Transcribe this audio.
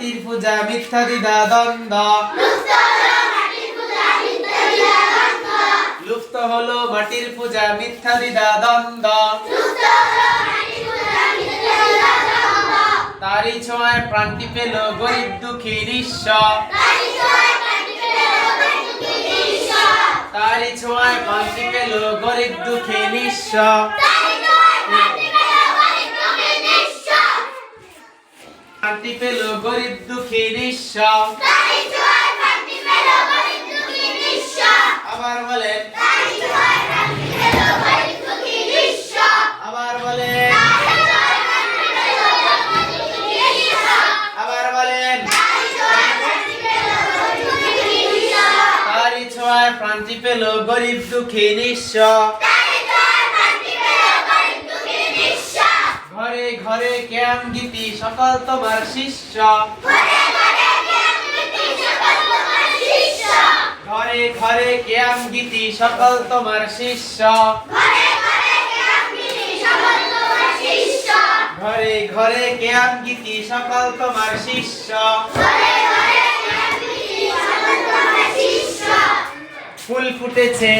মাটির পূজা মিথ্যা দিদা দ্বন্দ্ব। লুপ্ত হলো মাটির পূজা মিথ্যা দিদা দ্বন্দ্ব। তারই ছোঁয়ায় প্রাণটি পেল গরিব দুঃখী নিঃস্ব তারই ছোঁয়ায় প্রাণটি পেল গরিব দুঃখী নিঃস্ব প্রাণটি পেল গরিব দুঃখী নিঃস্ব। আবার বলেন আবার বলেন আবার বলেন তারই ছোঁয়ায় প্রাণটি পেল গরিব দুঃখী নিঃস্ব। ঘরে ঘরে ক্যাম গীতি সকল তোমার শিষ্য। ঘরে ঘরে ক্যাম গীতি সকল তোমার শিষ্য। ঘরে ঘরে ক্যাম গীতি সকল তোমার শিষ্য। ফুল ফুটেছে।